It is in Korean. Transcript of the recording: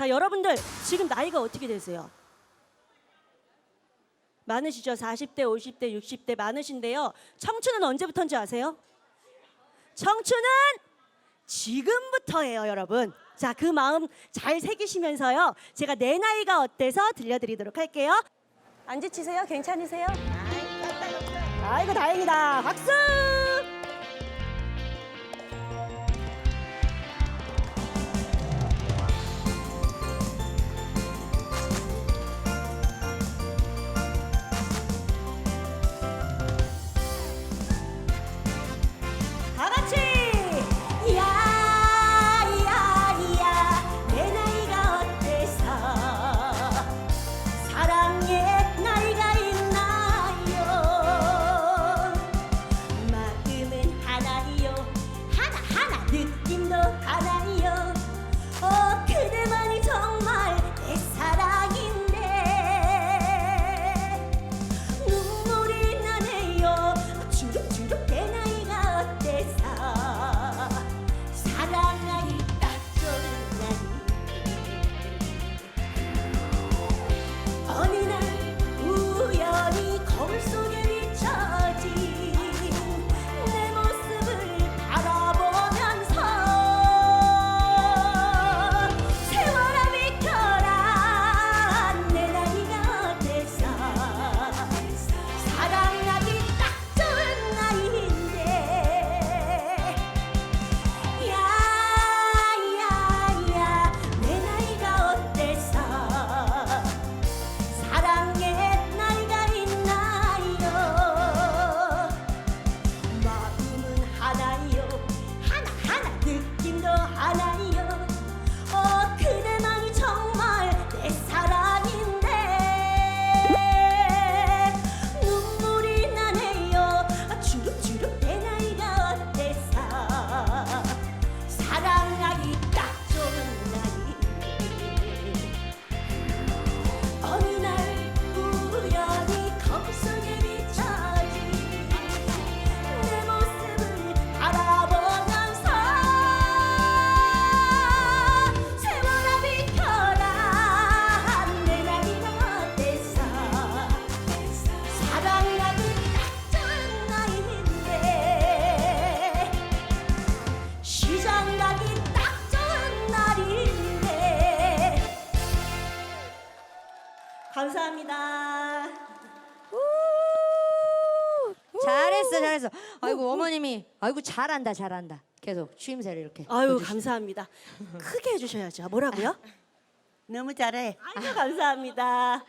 자, 여러분들 지금 나이가 어떻게 되세요? 많으시죠? 40대, 50대, 60대 많으신데요. 청춘은 언제부터인지 아세요? 청춘은 지금부터예요, 여러분. 자, 그 마음 잘 새기시면서요. 제가 내 나이가 어때서 들려드리도록 할게요. 안 지치세요? 괜찮으세요? 아이고 다행이다. 박수! 감사합니다. 잘했어 잘했어 아이고 어머님이 아이고 잘한다 잘한다 계속 추임새를 이렇게 아유. 감사합니다. 크게 해주셔야죠. 뭐라고요? 너무 잘해. 아유 감사합니다.